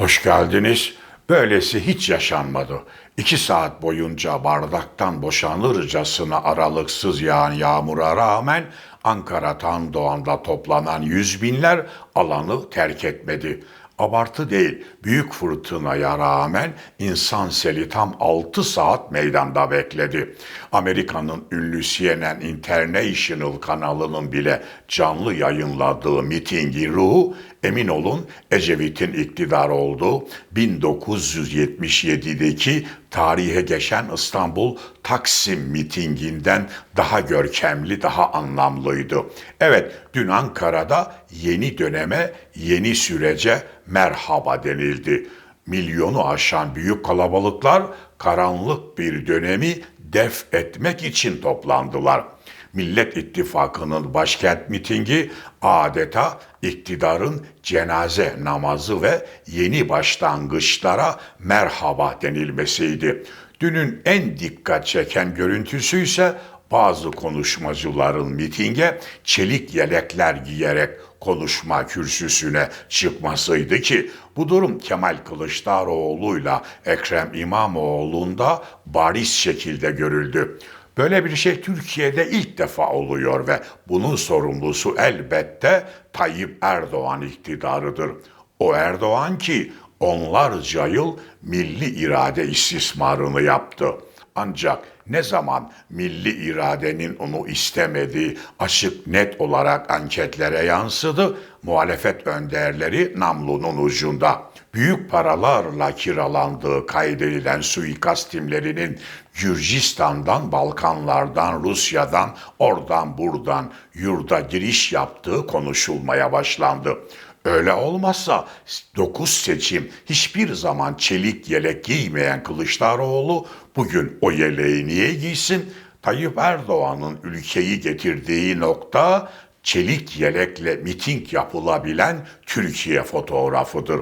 Hoş geldiniz. Böylesi hiç yaşanmadı. İki saat boyunca bardaktan boşanırcasına aralıksız yağan yağmura rağmen Ankara Tandoğan'da toplanan yüz binler alanı terk etmedi. Abartı değil, büyük fırtınaya rağmen insan seli tam 6 saat meydanda bekledi. Amerika'nın ünlü CNN International kanalının bile canlı yayınladığı mitingi ruhu emin olun Ecevit'in iktidar olduğu 1977'deki tarihe geçen İstanbul Taksim mitinginden daha görkemli, daha anlamlıydı. Evet, dün Ankara'da yeni döneme, yeni sürece merhaba denildi. Milyonu aşan büyük kalabalıklar karanlık bir dönemi def etmek için toplandılar. Millet İttifakı'nın başkent mitingi adeta iktidarın cenaze namazı ve yeni başlangıçlara merhaba denilmesiydi. Dünün en dikkat çeken görüntüsü ise bazı konuşmacıların mitinge çelik yelekler giyerek konuşma kürsüsüne çıkmasıydı ki bu durum Kemal Kılıçdaroğlu'yla Ekrem İmamoğlu'nda bariz şekilde görüldü. Böyle bir şey Türkiye'de ilk defa oluyor ve bunun sorumlusu elbette Tayyip Erdoğan iktidarıdır. O Erdoğan ki onlarca yıl milli irade istismarını yaptı. Ancak ne zaman milli iradenin onu istemediği açık net olarak anketlere yansıdı, muhalefet önderleri namlunun ucunda. Büyük paralarla kiralandığı kaydedilen suikast timlerinin Gürcistan'dan, Balkanlardan, Rusya'dan, oradan buradan yurda giriş yaptığı konuşulmaya başlandı. Öyle olmazsa 9 seçim hiçbir zaman çelik yelek giymeyen Kılıçdaroğlu bugün o yeleği niye giysin? Tayyip Erdoğan'ın ülkeyi getirdiği nokta çelik yelekle miting yapılabilen Türkiye fotoğrafıdır.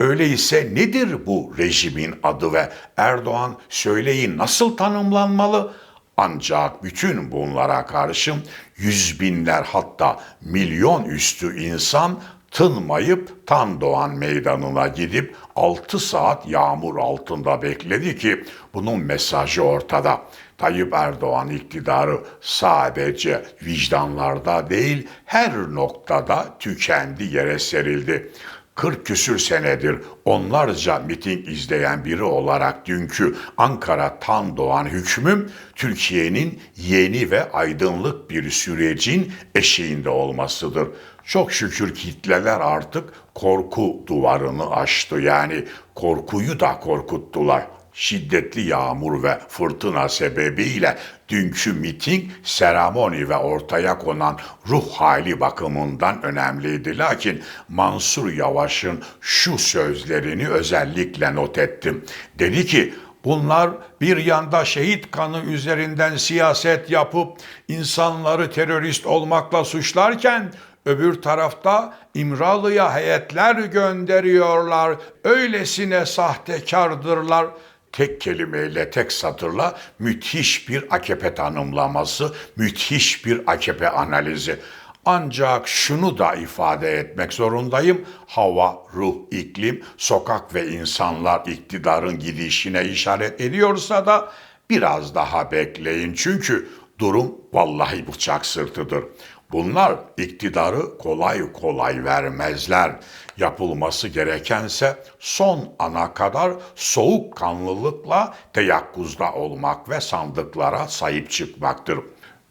Öyleyse nedir bu rejimin adı ve Erdoğan söyleyin nasıl tanımlanmalı? Ancak bütün bunlara karşın yüz binler hatta milyon üstü insan tınmayıp Tandoğan meydanına gidip 6 saat yağmur altında bekledi ki bunun mesajı ortada. Tayyip Erdoğan iktidarı sadece vicdanlarda değil her noktada tükendi yere serildi. 40 küsür senedir onlarca miting izleyen biri olarak dünkü Ankara Tan Doğan hükmüm Türkiye'nin yeni ve aydınlık bir sürecin eşiğinde olmasıdır. Çok şükür kitleler artık korku duvarını aştı. Yani korkuyu da korkuttular şiddetli yağmur ve fırtına sebebiyle dünkü miting, seremoni ve ortaya konan ruh hali bakımından önemliydi. Lakin Mansur Yavaş'ın şu sözlerini özellikle not ettim. Dedi ki, Bunlar bir yanda şehit kanı üzerinden siyaset yapıp insanları terörist olmakla suçlarken öbür tarafta İmralı'ya heyetler gönderiyorlar. Öylesine sahtekardırlar tek kelimeyle, tek satırla müthiş bir AKP tanımlaması, müthiş bir AKP analizi. Ancak şunu da ifade etmek zorundayım. Hava, ruh, iklim, sokak ve insanlar iktidarın gidişine işaret ediyorsa da biraz daha bekleyin. Çünkü durum vallahi bıçak sırtıdır. Bunlar iktidarı kolay kolay vermezler. Yapılması gerekense son ana kadar soğukkanlılıkla teyakkuzda olmak ve sandıklara sahip çıkmaktır.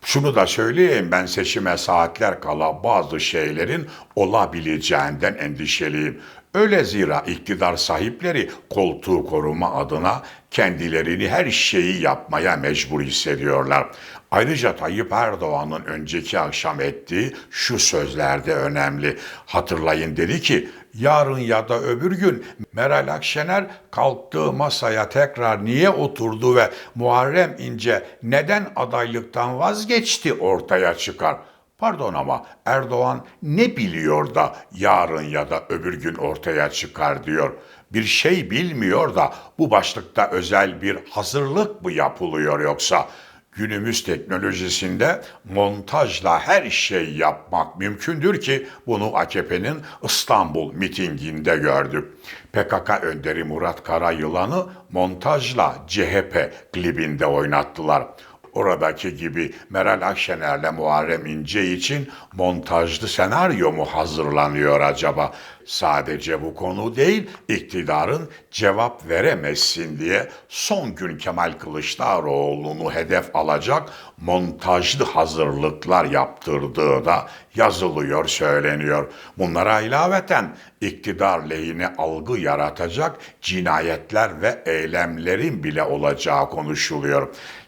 Şunu da söyleyeyim ben seçime saatler kala bazı şeylerin olabileceğinden endişeliyim. Öyle zira iktidar sahipleri koltuğu koruma adına kendilerini her şeyi yapmaya mecbur hissediyorlar. Ayrıca Tayyip Erdoğan'ın önceki akşam ettiği şu sözlerde önemli. Hatırlayın dedi ki yarın ya da öbür gün Meral Akşener kalktığı masaya tekrar niye oturdu ve Muharrem İnce neden adaylıktan vazgeçti ortaya çıkar. Pardon ama Erdoğan ne biliyor da yarın ya da öbür gün ortaya çıkar diyor. Bir şey bilmiyor da bu başlıkta özel bir hazırlık mı yapılıyor yoksa? Günümüz teknolojisinde montajla her şey yapmak mümkündür ki bunu AKP'nin İstanbul mitinginde gördük. PKK önderi Murat Karayılan'ı montajla CHP klibinde oynattılar. Oradaki gibi Meral Akşener'le Muharrem İnce için montajlı senaryo mu hazırlanıyor acaba? Sadece bu konu değil, iktidarın cevap veremezsin diye son gün Kemal Kılıçdaroğlu'nu hedef alacak montajlı hazırlıklar yaptırdığı da yazılıyor, söyleniyor. Bunlara ilaveten iktidar lehine algı yaratacak cinayetler ve eylemlerin bile olacağı konuşuluyor.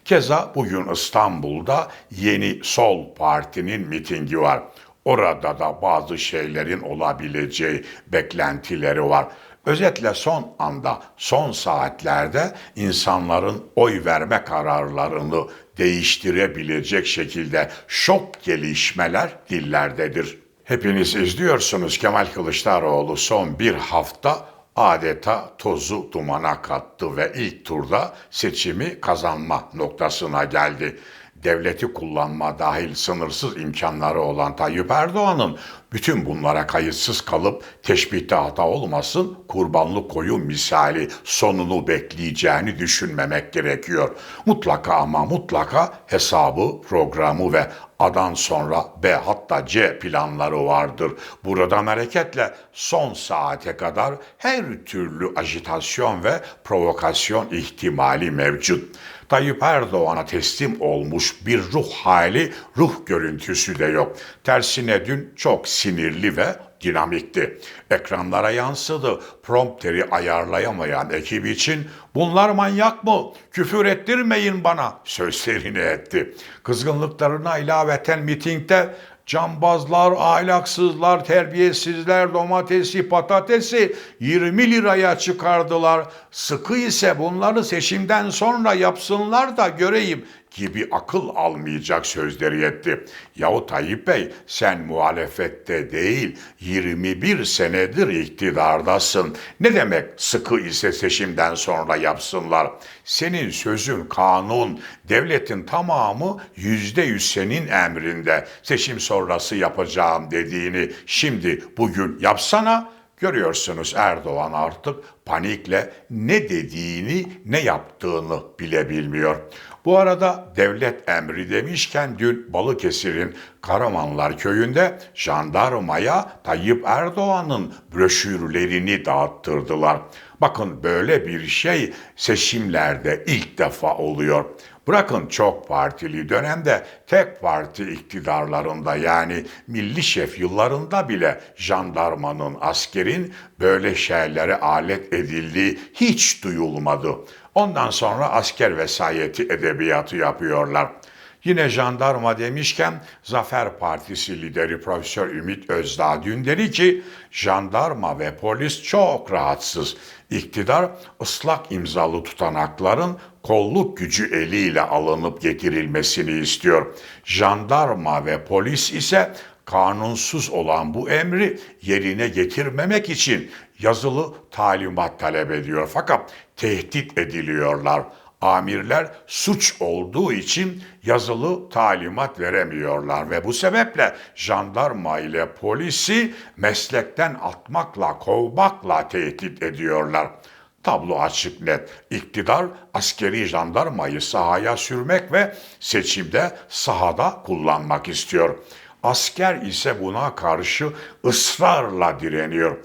Keza bugün İstanbul'da yeni Sol Parti'nin mitingi var. Orada da bazı şeylerin olabileceği beklentileri var. Özetle son anda, son saatlerde insanların oy verme kararlarını değiştirebilecek şekilde şok gelişmeler dillerdedir. Hepiniz izliyorsunuz Kemal Kılıçdaroğlu son bir hafta adeta tozu dumana kattı ve ilk turda seçimi kazanma noktasına geldi. Devleti kullanma dahil sınırsız imkanları olan Tayyip Erdoğan'ın bütün bunlara kayıtsız kalıp teşbihte hata olmasın kurbanlık koyun misali sonunu bekleyeceğini düşünmemek gerekiyor. Mutlaka ama mutlaka hesabı, programı ve A'dan sonra B hatta C planları vardır. Buradan hareketle son saate kadar her türlü ajitasyon ve provokasyon ihtimali mevcut. Tayyip Erdoğan'a teslim olmuş bir ruh hali, ruh görüntüsü de yok. Tersine dün çok sinirli ve dinamikti. Ekranlara yansıdı. Prompteri ayarlayamayan ekip için bunlar manyak mı? Küfür ettirmeyin bana sözlerini etti. Kızgınlıklarına ilaveten mitingde cambazlar, ahlaksızlar, terbiyesizler domatesi, patatesi 20 liraya çıkardılar. Sıkı ise bunları seçimden sonra yapsınlar da göreyim gibi akıl almayacak sözleri etti. Yahu Tayyip Bey sen muhalefette değil 21 senedir iktidardasın. Ne demek sıkı ise seçimden sonra yapsınlar? Senin sözün kanun, devletin tamamı yüzde yüz senin emrinde. Seçim sonrası yapacağım dediğini şimdi bugün yapsana Görüyorsunuz Erdoğan artık panikle ne dediğini ne yaptığını bile bilmiyor. Bu arada devlet emri demişken dün Balıkesir'in Karamanlar köyünde jandarmaya Tayyip Erdoğan'ın broşürlerini dağıttırdılar. Bakın böyle bir şey seçimlerde ilk defa oluyor. Bırakın çok partili dönemde tek parti iktidarlarında yani milli şef yıllarında bile jandarmanın, askerin böyle şeylere alet edildiği hiç duyulmadı. Ondan sonra asker vesayeti edebiyatı yapıyorlar. Yine jandarma demişken Zafer Partisi lideri Profesör Ümit Özdağ dün dedi ki jandarma ve polis çok rahatsız. İktidar ıslak imzalı tutanakların kolluk gücü eliyle alınıp getirilmesini istiyor. Jandarma ve polis ise kanunsuz olan bu emri yerine getirmemek için yazılı talimat talep ediyor. Fakat tehdit ediliyorlar. Amirler suç olduğu için yazılı talimat veremiyorlar ve bu sebeple jandarma ile polisi meslekten atmakla, kovmakla tehdit ediyorlar. Tablo açık net. İktidar askeri jandarmayı sahaya sürmek ve seçimde sahada kullanmak istiyor. Asker ise buna karşı ısrarla direniyor.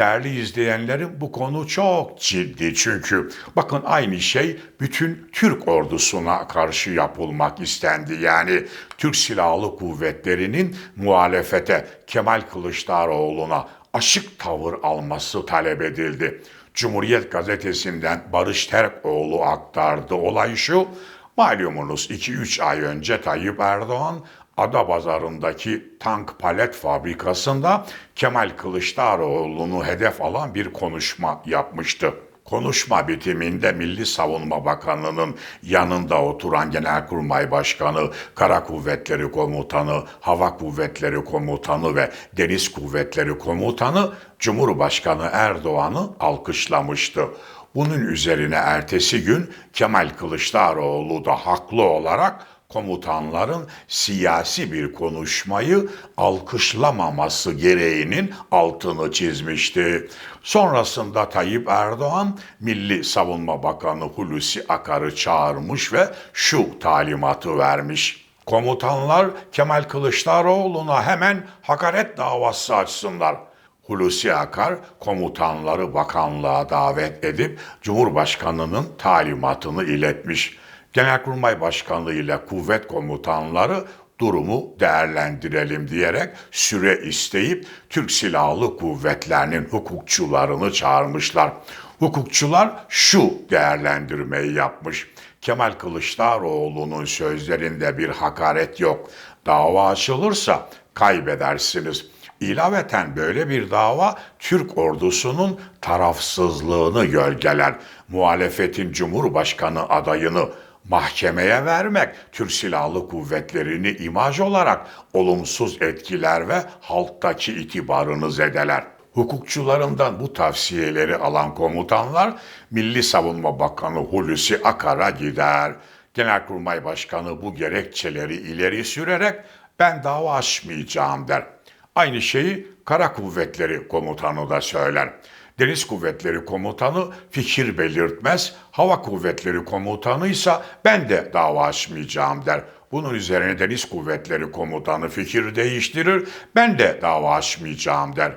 Değerli izleyenlerim bu konu çok ciddi çünkü bakın aynı şey bütün Türk ordusuna karşı yapılmak istendi. Yani Türk Silahlı Kuvvetleri'nin muhalefete Kemal Kılıçdaroğlu'na aşık tavır alması talep edildi. Cumhuriyet gazetesinden Barış Terkoğlu aktardı. Olay şu, malumunuz 2-3 ay önce Tayyip Erdoğan Adapazarı'ndaki tank palet fabrikasında Kemal Kılıçdaroğlu'nu hedef alan bir konuşma yapmıştı. Konuşma bitiminde Milli Savunma Bakanı'nın yanında oturan Genelkurmay Başkanı, Kara Kuvvetleri Komutanı, Hava Kuvvetleri Komutanı ve Deniz Kuvvetleri Komutanı Cumhurbaşkanı Erdoğan'ı alkışlamıştı. Bunun üzerine ertesi gün Kemal Kılıçdaroğlu da haklı olarak komutanların siyasi bir konuşmayı alkışlamaması gereğinin altını çizmişti. Sonrasında Tayyip Erdoğan Milli Savunma Bakanı Hulusi Akar'ı çağırmış ve şu talimatı vermiş. Komutanlar Kemal Kılıçdaroğlu'na hemen hakaret davası açsınlar. Hulusi Akar komutanları bakanlığa davet edip Cumhurbaşkanı'nın talimatını iletmiş. Genelkurmay Başkanlığı ile kuvvet komutanları durumu değerlendirelim diyerek süre isteyip Türk Silahlı Kuvvetlerinin hukukçularını çağırmışlar. Hukukçular şu değerlendirmeyi yapmış. Kemal Kılıçdaroğlu'nun sözlerinde bir hakaret yok. Dava açılırsa kaybedersiniz. İlaveten böyle bir dava Türk ordusunun tarafsızlığını gölgeler. Muhalefetin Cumhurbaşkanı adayını mahkemeye vermek Türk Silahlı Kuvvetleri'ni imaj olarak olumsuz etkiler ve halktaki itibarını zedeler. Hukukçularından bu tavsiyeleri alan komutanlar Milli Savunma Bakanı Hulusi Akar'a gider. Genelkurmay Başkanı bu gerekçeleri ileri sürerek ben dava açmayacağım der. Aynı şeyi Kara Kuvvetleri Komutanı da söyler. Deniz Kuvvetleri Komutanı fikir belirtmez, Hava Kuvvetleri Komutanı ise ben de dava açmayacağım der. Bunun üzerine Deniz Kuvvetleri Komutanı fikir değiştirir, ben de dava açmayacağım der.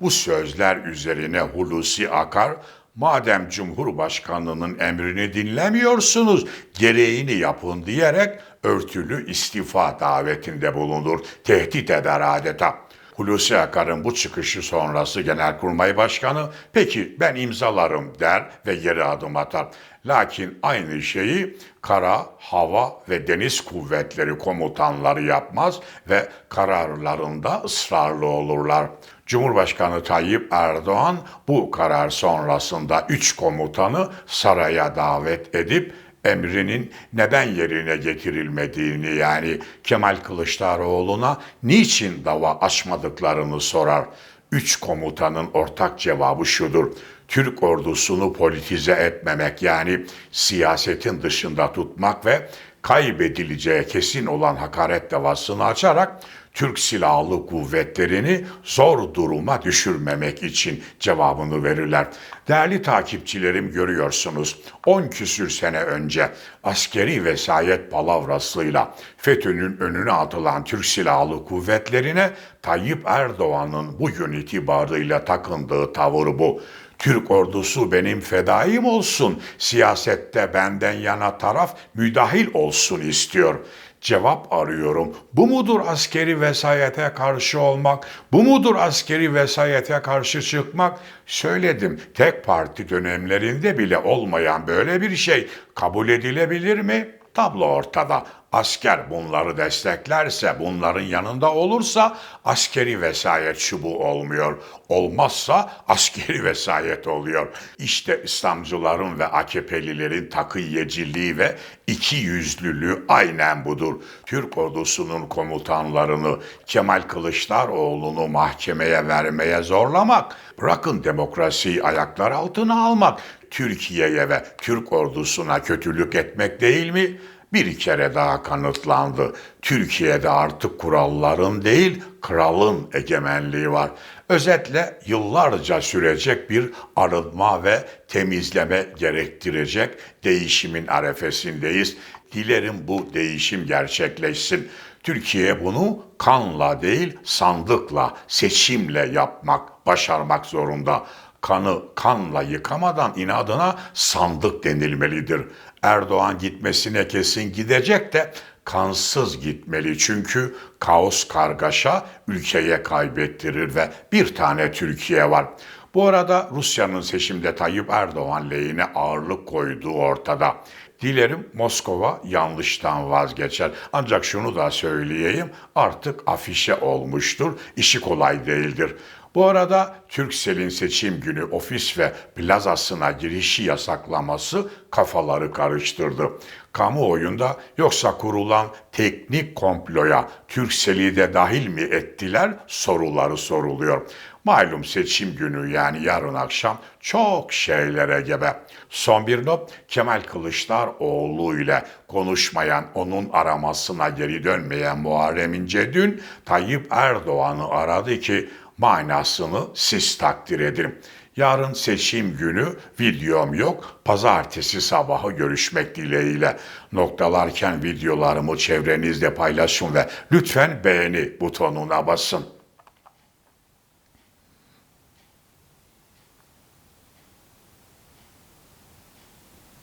Bu sözler üzerine Hulusi Akar, madem Cumhurbaşkanının emrini dinlemiyorsunuz, gereğini yapın diyerek örtülü istifa davetinde bulunur, tehdit eder adeta. Hulusi Akar'ın bu çıkışı sonrası Genelkurmay Başkanı peki ben imzalarım der ve geri adım atar. Lakin aynı şeyi kara, hava ve deniz kuvvetleri komutanları yapmaz ve kararlarında ısrarlı olurlar. Cumhurbaşkanı Tayyip Erdoğan bu karar sonrasında üç komutanı saraya davet edip emrinin neden yerine getirilmediğini yani Kemal Kılıçdaroğlu'na niçin dava açmadıklarını sorar. Üç komutanın ortak cevabı şudur. Türk ordusunu politize etmemek yani siyasetin dışında tutmak ve kaybedileceği kesin olan hakaret davasını açarak Türk Silahlı Kuvvetlerini zor duruma düşürmemek için cevabını verirler. Değerli takipçilerim görüyorsunuz 10 küsür sene önce askeri vesayet palavrasıyla FETÖ'nün önüne atılan Türk Silahlı Kuvvetlerine Tayyip Erdoğan'ın bugün itibarıyla takındığı tavır bu. Türk ordusu benim fedaim olsun, siyasette benden yana taraf müdahil olsun istiyor. Cevap arıyorum. Bu mudur askeri vesayete karşı olmak? Bu mudur askeri vesayete karşı çıkmak? Söyledim. Tek parti dönemlerinde bile olmayan böyle bir şey kabul edilebilir mi? Tablo ortada. Asker bunları desteklerse, bunların yanında olursa askeri vesayet şu bu olmuyor. Olmazsa askeri vesayet oluyor. İşte İslamcıların ve AKP'lilerin takıyeciliği ve iki yüzlülüğü aynen budur. Türk ordusunun komutanlarını Kemal Kılıçdaroğlu'nu mahkemeye vermeye zorlamak, bırakın demokrasiyi ayaklar altına almak, Türkiye'ye ve Türk ordusuna kötülük etmek değil mi? Bir kere daha kanıtlandı. Türkiye'de artık kuralların değil, kralın egemenliği var. Özetle yıllarca sürecek bir arınma ve temizleme gerektirecek değişimin arefesindeyiz. Dilerim bu değişim gerçekleşsin. Türkiye bunu kanla değil sandıkla, seçimle yapmak, başarmak zorunda kanı kanla yıkamadan inadına sandık denilmelidir. Erdoğan gitmesine kesin gidecek de kansız gitmeli çünkü kaos kargaşa ülkeye kaybettirir ve bir tane Türkiye var. Bu arada Rusya'nın seçimde Tayyip Erdoğan lehine ağırlık koyduğu ortada. Dilerim Moskova yanlıştan vazgeçer. Ancak şunu da söyleyeyim artık afişe olmuştur. İşi kolay değildir. Bu arada Türksel'in seçim günü ofis ve plazasına girişi yasaklaması kafaları karıştırdı. Kamuoyunda yoksa kurulan teknik komploya Türksel'i de dahil mi ettiler soruları soruluyor. Malum seçim günü yani yarın akşam çok şeylere gebe. Son bir not Kemal Kılıçdaroğlu ile konuşmayan onun aramasına geri dönmeyen Muharrem İnce dün Tayyip Erdoğan'ı aradı ki manasını siz takdir edin. Yarın seçim günü videom yok. Pazartesi sabahı görüşmek dileğiyle. Noktalarken videolarımı çevrenizde paylaşın ve lütfen beğeni butonuna basın.